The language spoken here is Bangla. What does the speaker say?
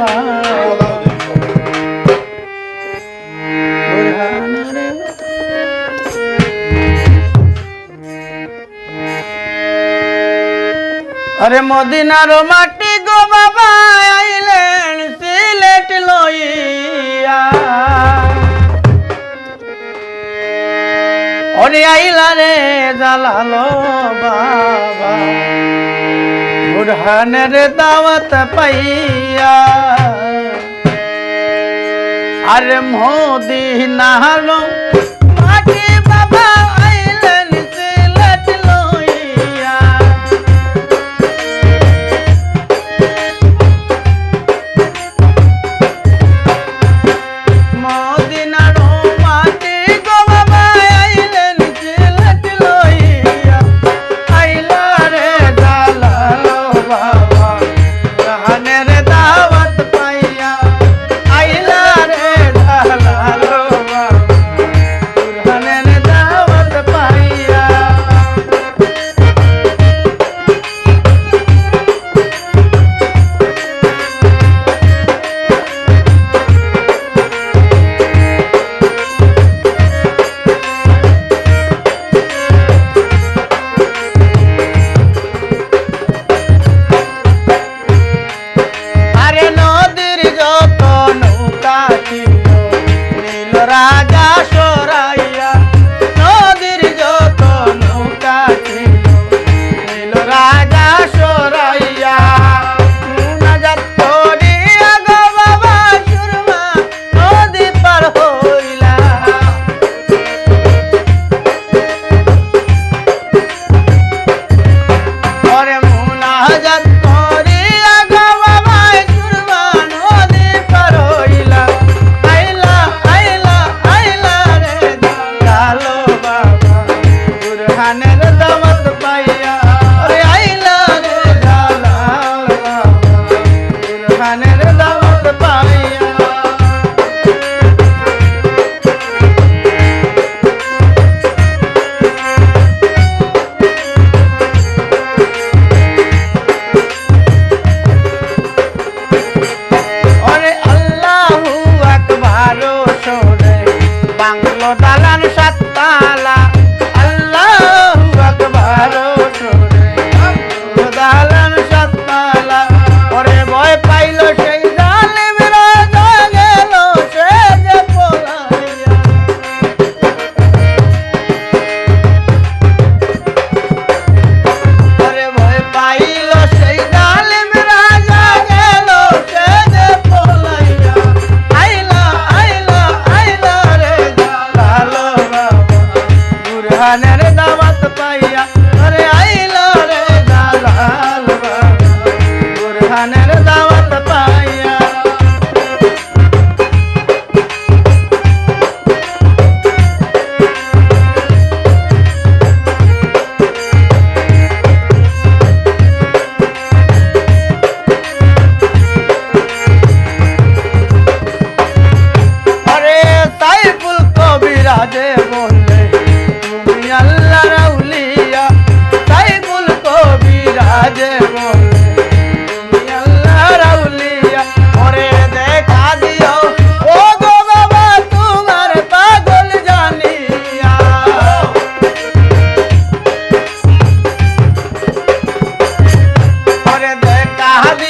আরে মদিনার মাটি গো বাবা আইলেন সিলেট লইয়া। ওরে আইলা রে জালালো বাবা। বুরহানের দাওয়াত পাইয়া। আর মোদি নাহালো খানের দামত পাইয়া রে আইলা রে জালাল খানের দামত পাইয়া বাংলো দালান সাততালা na na hadi.